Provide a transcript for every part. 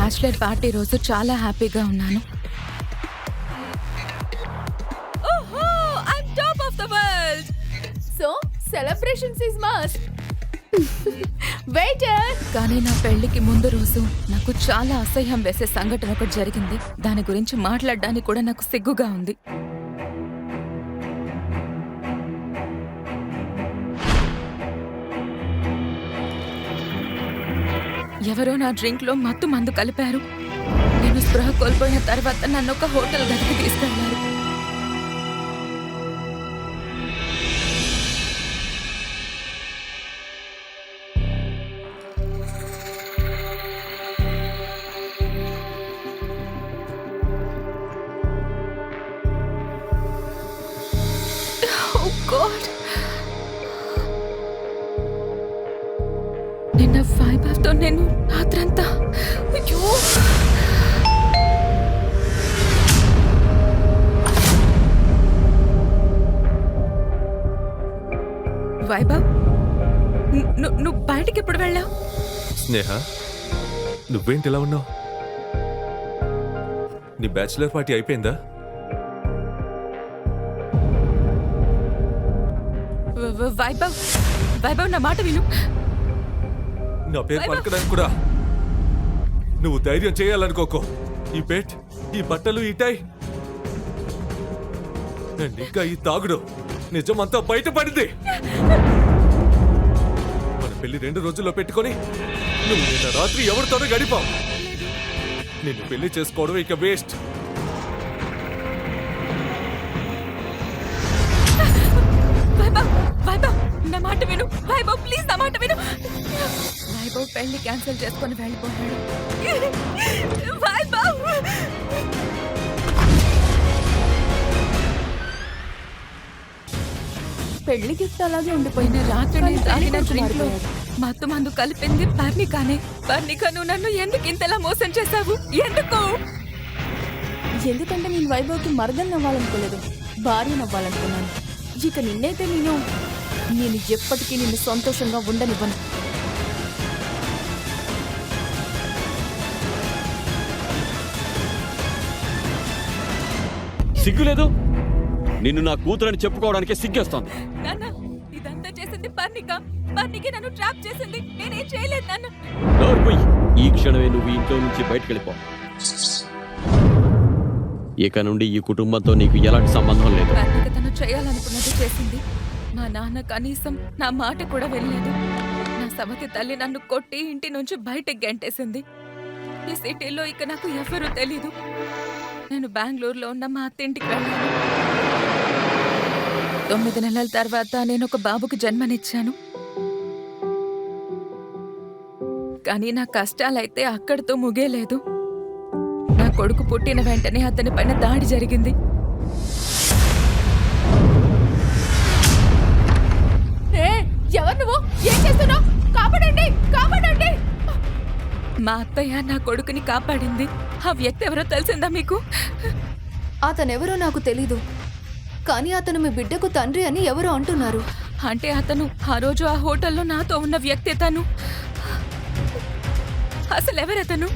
Bachelor party రోజు చాలా హ్యాపీగా ఉన్నాను. ఓహో I'm top of the world so celebrations is must waiter కానీ నా పెళ్ళికి ముందు రోజు నాకు చాలా అసహ్యం వేసే సంఘటన ఒకటి జరిగింది. దాని గురించి మాట్లాడడానికి కూడా నాకు సిగ్గుగా ఉంది. ఎవరో నా డ్రింక్లో మత్తు మందు కలిపారు. నేను స్పృహ కోల్పోయిన తర్వాత నన్ను ఒక హోటల్ గదికి తీసుకెళ్ళారు బయటికి ఎప్పుడు వెళ్ళావు? స్నేహ నువ్వేంటి ఇలా ఉన్నావు? నీ బ్యాచిలర్ పార్టీ అయిపోయిందా? వైభవ్ వైభవ్ నా మాట విను. నా పేరు. పలకడానికి కూడా. నువ్వు ధైర్యం చేయాలనుకోకో. ఈ పేట్ ఈ బట్టలు ఈ టై. అండ్ ఇంకా ఈ తాగుడు నిజమంతా బయటపడింది. పెళ్ళి రెండు రోజుల్లో పెట్టుకొని నువ్వు నిన్న రాత్రి ఎవరితోనో గడిపావు. నిన్ను పెళ్ళి చేసుకోవడం ఇక వేస్ట్. నా మాట విను. వైభవ్ ప్లీజ్ నా మాట విను. వైభవ్ పెళ్ళి క్యాన్సిల్ చేసుకొని వెళ్ళిపోయాడు. వైభవ్! పెళ్ళి గిఫ్ట్ అలాగే ఉండిపోయింది. రాత్రి తాగిన మత్తు మందు కలిపింది పర్ణికానే పర్ణిక నువ్వు నన్ను ఎందుకు ఇంతలా మోసం చేశావు? ఎందుకు? ఎందుకంటే నేను వైభవ్కి మరదలు నవ్వాలనుకోలేదు భార్య నవ్వాలనుకున్నాను. ఇక నిన్నైతే నేను నేను ఎప్పటికీ నిన్ను సంతోషంగా ఉండనివ్వను. సిగ్గులేదు? నిన్ను నా కూతురని చెప్పుకోవడానికే సిగ్గేస్తోంది నాన్న ఇదంతా చేసింది పర్ణిక. పర్ణిక నన్ను ట్రాప్ చేసింది. నేనేం చేయలేదు నాన్న. నోరు పొయ్యి. ఈ క్షణమే నువ్వు ఇంట్లో నుంచి బయటకెళ్ళిపో ఇక నుండి ఈ కుటుంబంతో నీకు ఎలాంటి సంబంధం లేదు. పర్ణిక తను చేయాలనుకున్నది చేసింది. మా నాన్న కనీసం నా మాట కూడా వెళ్ళలేదు నా సమతి తల్లి నన్ను కొట్టి ఇంటి నుంచి బయటకు గెంటేసింది. ఈ సిటీలో ఇక నాకు ఎవరూ తెలీదు. నేను బెంగళూరులో ఉన్న మా అత్తింటికి వెళ్ళాను. తొమ్మిది నెలల తర్వాత నేను ఒక బాబుకి జన్మనిచ్చాను. కానీ నా కష్టాలైతే అక్కడితో ముగేలేదు. నా కొడుకు పుట్టిన వెంటనే అతని పైన దాడి జరిగింది. ఏ ఎవరు నువ్వు? ఏం చేస్తున్నావు? కాపాడండి కాపాడండి! మా అత్తయ్య నా కొడుకుని కాపాడింది. ఆ వ్యక్తి ఎవరో తెలిసిందా మీకు? అతనెవరో నాకు తెలీదు. కానీ అతను మీ బిడ్డకు తండ్రి అని ఎవరో అంటున్నారు. అంటే అతను ఆ రోజు ఆ హోటల్లో నాతో ఉన్న వ్యక్తి తను? అసలు ఎవరతను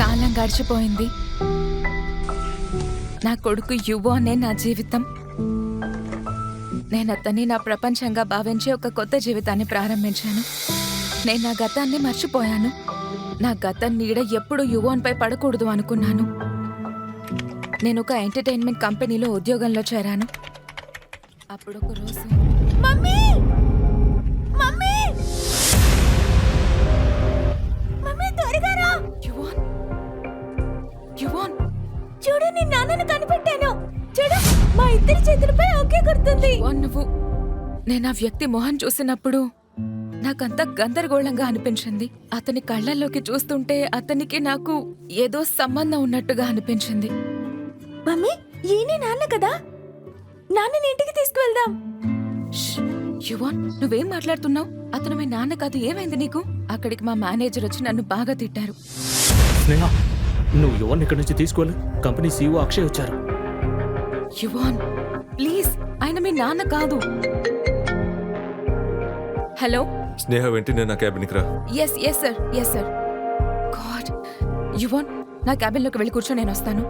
కాలం గడిచిపోయింది. నా కొడుకు యువోనే నా జీవితం. నేను అతన్ని నా ప్రపంచంగా భావించి ఒక కొత్త జీవితాన్ని ప్రారంభించాను. నేను నా గతాన్ని మర్చిపోయాను. నా గతం నీడ ఎప్పుడు యువోన్పై పడకూడదు అనుకున్నాను. నేను ఒక ఎంటర్టైన్మెంట్ కంపెనీలో ఉద్యోగంలో చేరాను. అప్పుడు ఒక రోజు మమ్మీ! మమ్మీ! మమ్మీ త్వరగా రా! యువోన్? యువోన్? చూడు నీ నాన్నను కనిపెట్టాను. చూడు మా ఇద్దరి చేతులపై ఒకే గుర్తుంది. నువ్వు నేను ఆ వ్యక్తి మొహం చూసినప్పుడు నాకంతా గందరగోళంగా అనిపించింది. అతని కళ్ళల్లోకి చూస్తుంటే అతనికి నాకు ఏదో సంబంధం ఉన్నట్టుగా అనిపించింది. మమ్మీ ఈయనే నాన్న కదా? నాన్నని ఇంటికి తీసుకువెళ్దాం! యువన్ నువ్వేం మాట్లాడుతున్నావు? అతను మీ నాన్న కాదు ఏమైంది నీకు? అక్కడికి మా మేనేజర్ వచ్చి నన్ను బాగా తిట్టారు. స్నేహ నువ్వు యువన్ ఇక్కడి నుంచి తీసుకువెళ్ళు కంపెనీ సీఈఓ అక్షయ్ వచ్చారు. యువాన్ ప్లీజ్ ఆయన మీ నాన్న కాదు. హలో? స్నేహ వెంటనే నా క్యాబిన్కి రా. Yes yes sir yes sir god Yuvan నా క్యాబిన్లోకి వెళ్ళి కూర్చో నేను వస్తాను.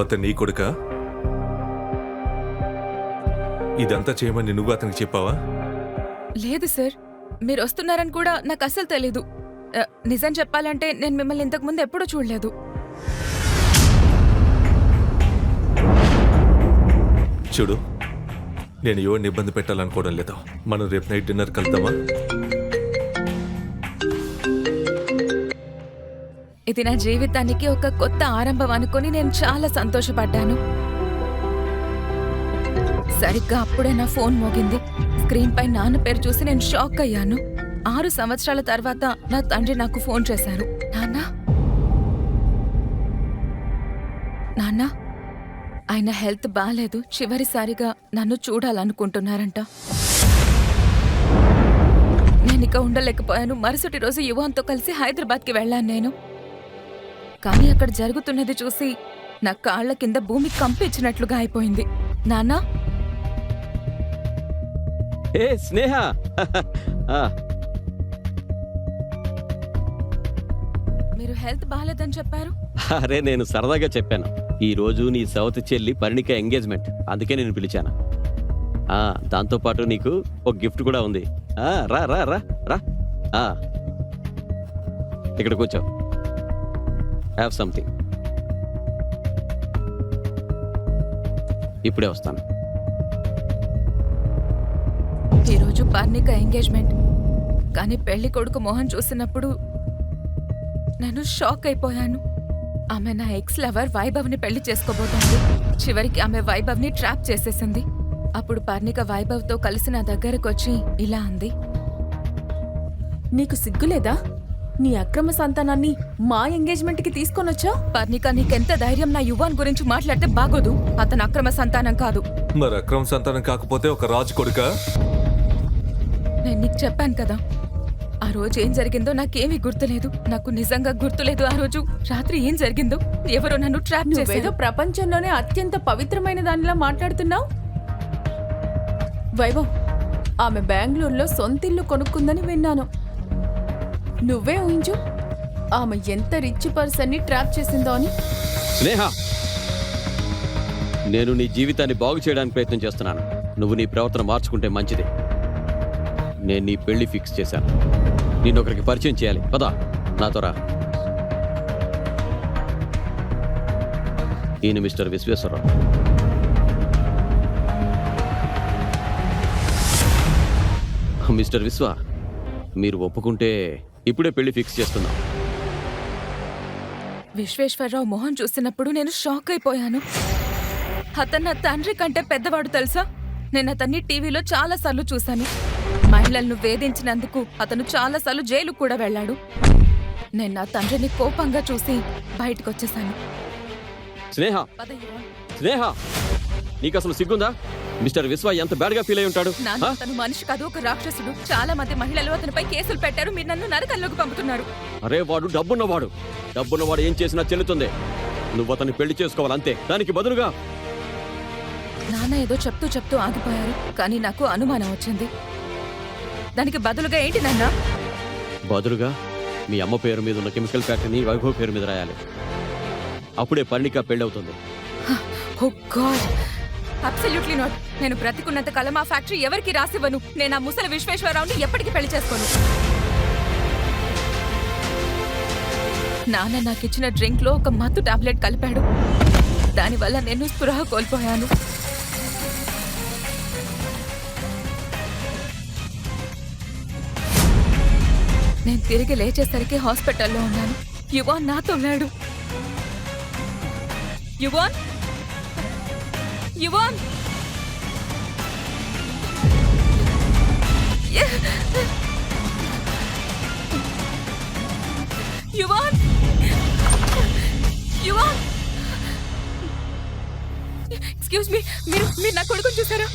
అతను నీ కొడుక? ఇదంతా చేయమని నువ్వు అతనికి చెప్పావా? లేదు సార్ మీరు వస్తున్నారని కూడా నాకు అస్సలు తెలీదు. నిజం చెప్పాలంటే నేను మిమ్మల్ని ఇంతకు ముందు ఎప్పుడూ చూడలేదు. చూడు నేను ఎవరిని ఇబ్బంది పెట్టాలనుకోవడం లేదు. మనం రేపు నైట్ డిన్నర్ కలుద్దామా? ఇది నా జీవితానికి ఒక కొత్త ఆరంభం అనుకొని నేను చాలా సంతోషపడ్డాను. సరిగ్గా అప్పుడే నా ఫోన్ మోగింది. స్క్రీన్ పై నాన్న పేరు చూసి నేను షాక్ అయ్యాను. ఆరు సంవత్సరాల తర్వాత నా తండ్రి నాకు ఫోన్ చేశారు. నాన్న? నాన్న? ఆయన హెల్త్ బాగాలేదు చివరిసారిగా నన్ను చూడాలనుకుంటున్నారంట. నేను ఇక ఉండలేకపోయాను. మరుసటి రోజు యువాన్తో కలిసి హైదరాబాద్కి వెళ్ళాను నేను. కానీ అక్కడ జరుగుతున్నది చూసి నా కాళ్ళ కింద భూమి కంపించినట్లుగా అయిపోయింది. నాన్నా? ఏ స్నేహ? హెల్త్ బాగాలేదని చెప్పారు? అరే నేను సరదాగా చెప్పాను. ఈ రోజు నీ సౌత్ చెల్లి పరిణిక ఎంగేజ్మెంట్. అందుకే నేను పిలిచాను. ఆ దాంతో పాటు నీకు ఒక గిఫ్ట్ కూడా ఉంది. ఆ రా రా రా రా. ఆ. ఇక్కడ కూర్చో. హ్యావ్ సంథింగ్ ఇప్పుడే వస్తాను. ఈరోజు పర్ణిక ఎంగేజ్మెంట్. కానీ పెళ్ళి కొడుకు మోహన్ చూసినప్పుడు నేను షాక్ అయిపోయాను. ఆమె నా ఎక్స్ లవర్ వైభవ్ని పెళ్ళి చేసుకోబోతోంది. చివరికి ఆమె వైభవ్ని ట్రాప్ చేసేసింది. అప్పుడు పర్ణిక వైభవ్తో కలిసి నా దగ్గరకు వచ్చి ఇలా అంది. నీకు సిగ్గులేదా నీ అక్రమ సంతానాన్ని మా ఎంగేజ్మెంట్కి తీసుకొనొచ్చా? పర్ణిక నీకెంత ధైర్యం నా యువాన్ గురించి మాట్లాడితే బాగోదు. అతను అక్రమ సంతానం కాదు. మరి అక్రమ సంతానం కాకపోతే ఒక రాజు కొడుక? నేను నీకు చెప్పాను కదా ఆ రోజు ఏం జరిగిందో నాకేమీ గుర్తులేదు. నాకు నిజంగా గుర్తులేదు ఆ రోజు. రాత్రి ఏం జరిగిందో ఎవరో నన్ను ట్రాప్ చేసేదో ప్రపంచంలోనే అత్యంత పవిత్రమైన దానిలా మాట్లాడుతున్నావు? వైభవ్ ఆమె బెంగళూరులో సొంతిల్లు కొనుక్కుందని విన్నాను. నువ్వే ఊహించు ఆమె ఎంత రిచ్ పర్సన్ని ట్రాప్ చేసిందో అని. స్నేహ నేను నీ జీవితాన్ని బాగు చేయడానికి ప్రయత్నం చేస్తున్నాను. నువ్వు నీ ప్రవర్తన మార్చుకుంటే మంచిది. నేను నీ పెళ్ళి ఫిక్స్ చేశాను. నేను ఒకరికి పరిచయం చేయాలి. పదా నాతో రా. ఈయన మిస్టర్ విశ్వేశ్వరరావు. మిస్టర్ విశ్వ మీరు ఒప్పుకుంటే ఇప్పుడే పెళ్ళి ఫిక్స్ చేస్తున్నాం. విశ్వేశ్వరరావు మొహం చూసినప్పుడు నేను షాక్ అయిపోయాను. అతను నా తండ్రి కంటే పెద్దవాడు తెలుసా? నేను అతన్ని టీవీలో చాలా సార్లు చూశాను. మహిళలను వేధించినందుకు అతను చాలా సార్లు జైలు కూడా వెళ్ళాడు. నేను నా తండ్రిని కోపంగా చూసి బయటకు వచ్చేసాను స్నేహ. స్నేహ! నీకు అసలు సిగ్గుందా? మిస్టర్ విశ్వ ఎంత బ్యాడ్గా ఫీల్ అయి ఉంటాడు? అతను మనిషి కాదు ఒక రాక్షసుడు. చాలా మంది మహిళలు అతనిపై కేసులు పెట్టారు. మీరు నన్ను నరకంలోకి పంపుతున్నారు. అరే వాడు డబ్బున్నవాడు. డబ్బున్నవాడు ఏం చేసినా చెల్లుతుంది. నువ్వు అతన్ని పెళ్ళి చేసుకోవాలి అంతే. దానికి బదులుగా నాన్న ఏదో చెప్తూ చెప్తూ ఆగిపోయారు. కానీ నాకు అనుమానం వచ్చింది. దానికి బదులుగా ఏంటి నాన్న? బదులుగా మీ అమ్మ పేరు మీద ఉన్న కెమికల్ ఫ్యాక్టరీని వైభవ్ పేరు మీద రాయాలి. అప్పుడే పరిణిక పెళ్ళవుతుంది. Oh God. Absolutely not. నేను బ్రతికున్నంత కాలం ఆ ఫ్యాక్టరీ ఎవరికి రాసివ్వను? నేను ఆ ముసలి విశ్వేశ్వరరావుని ఎప్పటికీ పెళ్ళి చేసుకోను. నాన్న నాకు ఇచ్చిన డ్రింక్లో ఒక మత్తు టాబ్లెట్ కలిపాడు. దానివల్ల నేను స్పృహ కోల్పోయాను. నేను తిరిగి లేచేసరికి హాస్పిటల్లో ఉన్నాను. యువాన్ నాతో లేడు యువాన్? యువాన్? యువాన్? యువాన్? ఎక్స్క్యూజ్ మీ మీరు మీరు నా కొడుకుని చూసారా?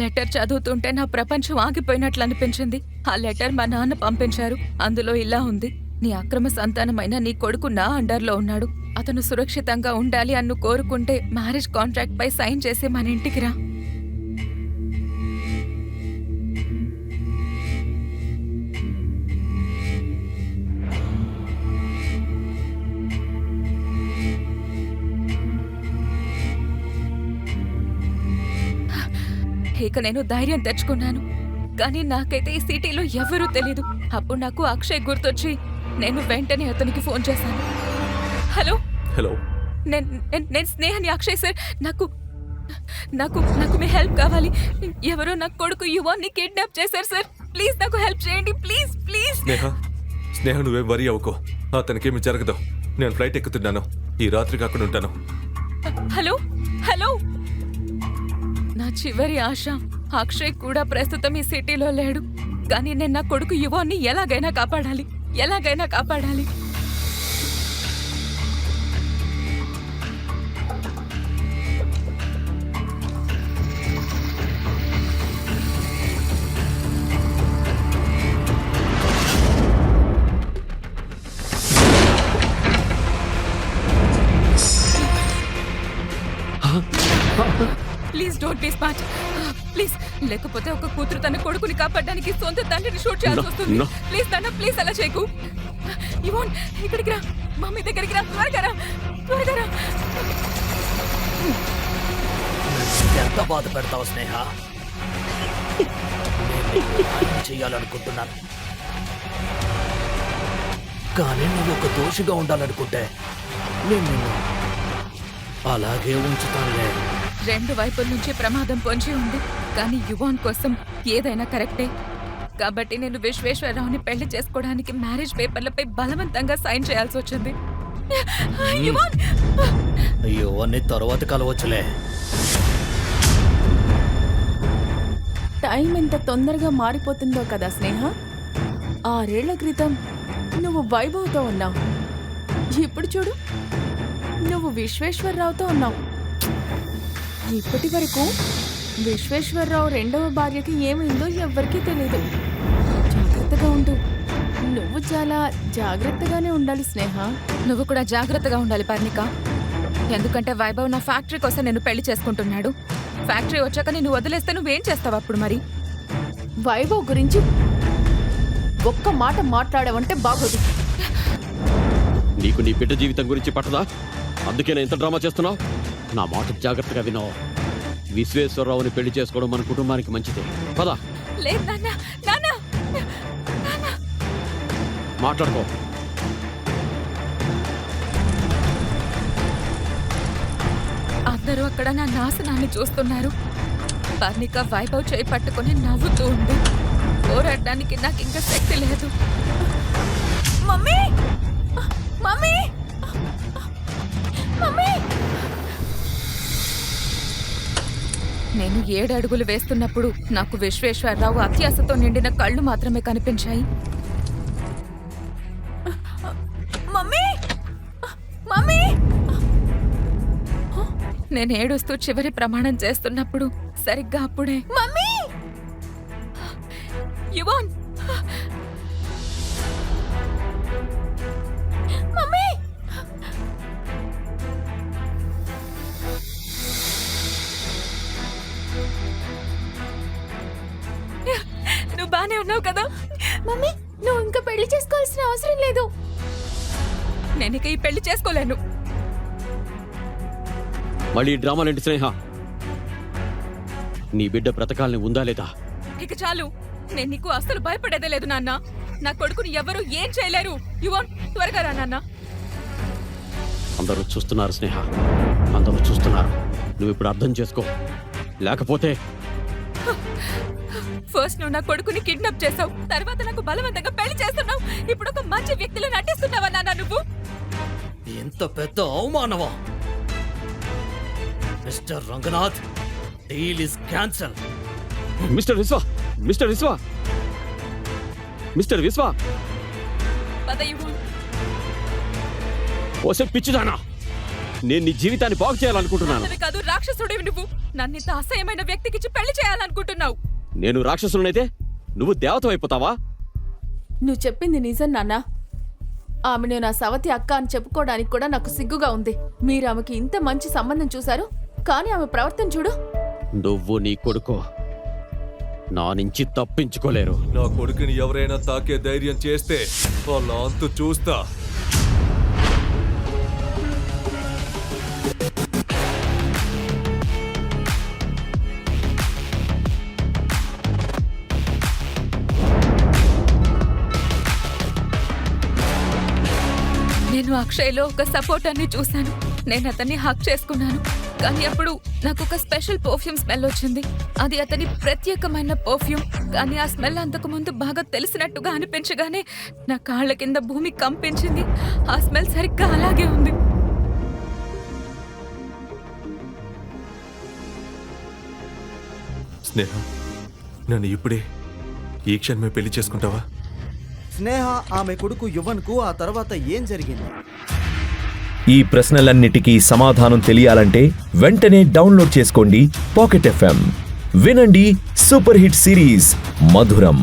లెటర్ చదువుతుంటే నా ప్రపంచం ఆగిపోయినట్లు అనిపించింది. ఆ లెటర్ మా నాన్న పంపించారు. అందులో ఇలా ఉంది. నీ అక్రమ సంతానమైన నీ కొడుకు నా అండర్లో ఉన్నాడు. అతను సురక్షితంగా ఉండాలి అన్ను కోరుకుంటే మ్యారేజ్ కాంట్రాక్ట్ పై సైన్ చేసి మన ఇంటికి రా. ఇక నేను ధైర్యం తెచ్చుకున్నాను. కానీ నాకైతే ఈ సిటీలో ఎవరూ తెలీదు. అప్పుడు నాకు అక్షయ్ గుర్తొచ్చి నేను వెంటనే అతనికి ఫోన్ చేశాను. హలో? హలో. నేను స్నేహని అక్షయ్ సార్ నాకు నాకు నాకు మీ హెల్ప్ కావాలి. ఎవరో నా కొడుకు యువాన్ని కిడ్నాప్ చేశారు సార్. ప్లీజ్ నాకు హెల్ప్ చేయండి ప్లీజ్ ప్లీజ్. స్నేహ స్నేహ నువ్వేం వరి అవ్వకో. అతనికేమి జరగదు. నేను ఫ్లైట్ ఎక్కుతున్నాను. ఈ రాత్రికి అక్కడ ఉంటాను. హలో? హలో? చివరి ఆశ. అక్షయ్ కూడా ప్రస్తుతం ఈ సిటీలో లేడు. కానీ నేను నా కొడుకు యువాన్ని ఎలాగైనా కాపాడాలి. ఎలాగైనా కాపాడాలి. డోంట్ బి స్మార్ట్ ప్లీజ్ లేకపోతే ఒక కూతురు తన కొడుకుని కాపాడడానికి సొంత తండ్రిని షూట్ చేయాల్సి వస్తుంది. ప్లీజ్ నాన్న ప్లీజ్ అలా చేయకు. ఇవోన్ ఇక్కడికి రా. మమ్మీ దగ్గరికి రా. త్వరగా రా. త్వరగా రా. ఎంత బాధ పెడతావు స్నేహ? చేయాలనుకుంటున్నాను. కానీ నువ్వు ఒక దోషిగా ఉండాలనుకుంటే నేను నిన్ను అలాగే ఉంచుతానులే. రెండు వైపుల నుంచి ప్రమాదం పొంచి ఉంది. కానీ యువాన్ కోసం ఏదైనా కరెక్టే. కాబట్టి నేను విశ్వేశ్వరరావుని పెళ్ళి చేసుకోవడానికి మ్యారేజ్ పేపర్లపై బలవంతంగా సైన్ చేయాల్సి వచ్చింది. యువాన్! అయ్యో అన్ని తర్వాత కలవచ్చులే. టైం ఎంత తొందరగా మారిపోతుందో కదా స్నేహ. ఆరేళ్ళ క్రితం నువ్వు వైభవ్తో ఉన్నావు. ఇప్పుడు చూడు నువ్వు విశ్వేశ్వరరావుతో ఉన్నావు. ఇప్పటి వరకు విశ్వేశ్వరరావు రెండవ భార్యకి ఏమైందో ఎవ్వరికీ తెలియదు జాగ్రత్తగా ఉండు. నువ్వు చాలా జాగ్రత్తగానే ఉండాలి స్నేహ. నువ్వు కూడా జాగ్రత్తగా ఉండాలి పర్ణిక. ఎందుకంటే వైభవ్ నా ఫ్యాక్టరీ కోసం నేను పెళ్ళి చేసుకుంటున్నాడు. ఫ్యాక్టరీ వచ్చాక నేను వదిలేస్తే నువ్వేం చేస్తావు అప్పుడు మరి? వైభవ్ గురించి ఒక్క మాట మాట్లాడావంటే బాగోదు. నీకు నీ బిడ్డ జీవితం గురించి పట్టదా? అందుకే నేను ఎంత డ్రామా చేస్తున్నావు? నా మాట జాగ్రత్తగా విన్నావు విశ్వేశ్వరరావుని పెళ్ళి చేసుకోవడం మన కుటుంబానికి మంచిదే. పదా. లేదు నాన్న నాన్న మాట్లాడుకో. అందరూ అక్కడ నా నాశనాన్ని చూస్తున్నారు. పర్ణిక వైభవ్ చేయి పట్టుకొని నవ్వుతూ ఉంది. పోరాడడానికి నాకు ఇంకా శక్తి లేదు. మమ్మీ! మమ్మీ! నేను ఏడు అడుగులు వేస్తున్నప్పుడు నాకు విశ్వేశ్వరరావు అత్యాశతో నిండిన కళ్ళు మాత్రమే కనిపించాయి. మమ్మీ! మమ్మీ! నేను ఏడుస్తూ చివరి ప్రమాణం చేస్తున్నప్పుడు సరిగ్గా అప్పుడే మమ్మీ! యువన్! లేదు. నేను ఇక ఈ పెళ్ళి చేసుకోలేను. మళ్ళీ డ్రామాలేంటి స్నేహ. నీ బిడ్డ బ్రతకాలని ఉందా లేదా? ఇక చాలు. నేను నీకు అస్సలు భయపడేదే లేదు నాన్న. నా కొడుకుని ఎవరు ఏం చేయలేరు. యువన్ త్వరగా రా నాన్న. అందరూ చూస్తున్నారు స్నేహ. అందరూ చూస్తున్నారు. నువ్వు ఇప్పుడు అర్థం చేసుకో. లేకపోతే ఫస్ట్ నువ్వు నా కొడుకుని కిడ్నాప్ చేసావు తర్వాత నాకు బలవంతంగా పెళ్ళి చేస్తున్నావు. ఇప్పుడు ఒక మంచి వ్యక్తిలో నటిస్తున్నావా నాన్న నువ్వు? ఎంత పెద్ద అవమానమా? Mister Ranganath deal is cancel mister Vishwa mister Vishwa. Mister Vishwa. పద ఓసే పిచ్చిదానా నేను నీ జీవితాన్ని బాగు చేయాలనుకుంటున్నాను. కాదు రాక్షసుడివి నువ్వు. నన్ను ఇంత అసహ్యమైన వ్యక్తికిచ్చి పెళ్ళి చేయాలనుకుంటున్నావు. నేను రాక్షసులనైతే నువ్వు దేవత అయిపోతావా నువ్వు చెప్పింది నిజం నాన్న. ఆమెను నా సవతి అక్క అని చెప్పుకోవడానికి కూడా నాకు సిగ్గుగా ఉంది. మీరు ఆమెకి ఇంత మంచి సంబంధం చూశారు? కానీ ఆమె ప్రవర్తన చూడు. నువ్వు నీ కొడుకో. నా నుంచి తప్పించుకోలేరు. నా కొడుకుని ఎవరైనా తాకే ధైర్యం చేస్తే వాళ్ళ అంతు చూస్తా. అక్షయ్లో ఒక సపోర్టర్ని చూశాను. నేను అతన్ని హక్ చేసుకున్నాను. కానీ అప్పుడు నాకు ఒక స్పెషల్ పర్ఫ్యూమ్ స్మెల్ వచ్చింది. అది అతని ప్రత్యేకమైన పర్ఫ్యూమ్ కానీ ఆ స్మెల్ అంతకు ముందు బాగా తెలిసినట్టుగా అనిపించగానే నా కాళ్ళ కింద భూమి కంపించింది. ఆ స్మెల్ సరిగ్గా అలాగే ఉంది. స్నేహ నన్ను ఇప్పుడే ఈ క్షణమే పెళ్ళి చేసుకుంటావా? స్నేహ ఆమె కొడుకు యువన్కు ఆ తర్వాత ఏం జరిగింది? ఈ ప్రశ్నలన్నిటికీ సమాధానం తెలియాలంటే వెంటనే డౌన్లోడ్ చేసుకోండి పాకెట్ ఎఫ్ఎం. వినండి సూపర్ హిట్ సిరీస్ మధురం.